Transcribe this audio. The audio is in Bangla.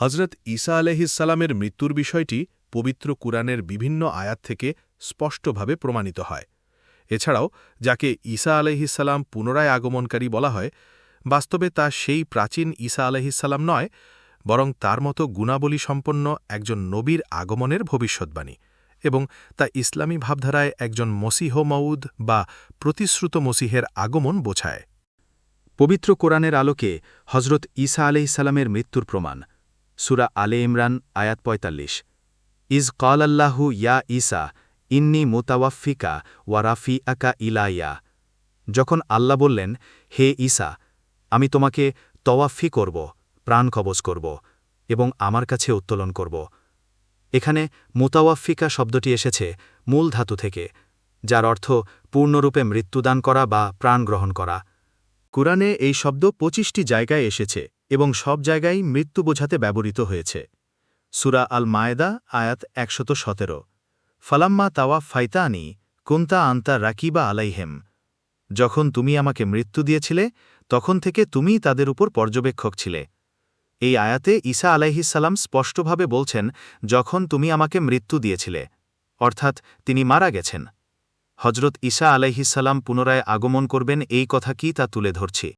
হজরত ঈসা আলহিসাল্লামের মৃত্যুর বিষয়টি পবিত্র কুরআনের বিভিন্ন আয়াত থেকে স্পষ্টভাবে প্রমাণিত হয়। এছাড়াও, যাকে ঈসা আলহিসাল্লাম পুনরায় আগমনকারী বলা হয়, বাস্তবে তা সেই প্রাচীন ঈসা আলহিসাল্লাম নয়, বরং তার মতো গুণাবলী সম্পন্ন একজন নবীর আগমনের ভবিষ্যৎবাণী এবং তা ইসলামী ভাবধারায় একজন মসিহ মউদ বা প্রতিশ্রুত মসিহের আগমন বোঝায়। পবিত্র কোরআনের আলোকে হজরত ঈসা আলাইসাল্লামের মৃত্যুর প্রমাণ সুরা আলে ইমরান, আয়াত পঁয়তাল্লিশ। ইজ কল আল্লাহু ইয়া ঈসা, ইন্নি মোতাওয়াফিকা ওয়া রাফি আকা ইলাইয়া। যখন আল্লাহ বললেন, হে ঈসা, আমি তোমাকে তওয়াফি করব, প্রাণ কবজ করব এবং আমার কাছে উত্তোলন করব। এখানে মোতাওয়াফিকা শব্দটি এসেছে মূল ধাতু থেকে, যার অর্থ পূর্ণরূপে মৃত্যুদান করা বা প্রাণ গ্রহণ করা। কুরআনে এই শব্দ পঁচিশটি জায়গায় এসেছে। এবং সব জায়গায় মৃত্যু বোঝাতে ব্যবহৃত হয়েছে। সুরা আল মায়েদা আয়াত একশত সতেরো। ফালাম্মা তাওয়া ফাইতানি কুন্তা আন্তা রাকিবা আলাইহেম। যখন তুমি আমাকে মৃত্যু দিয়েছিলে, তখন থেকে তুমিই তাদের উপর পর্যবেক্ষক ছিলে। এই আয়াতে ঈসা আলাইহিসাল্লাম স্পষ্টভাবে বলছেন, যখন তুমি আমাকে মৃত্যু দিয়েছিলে, অর্থাৎ তিনি মারা গেছেন। হজরত ঈসা আলাইহিসাল্লাম পুনরায় আগমন করবেন, এই কথা কি তা তুলে ধরছি।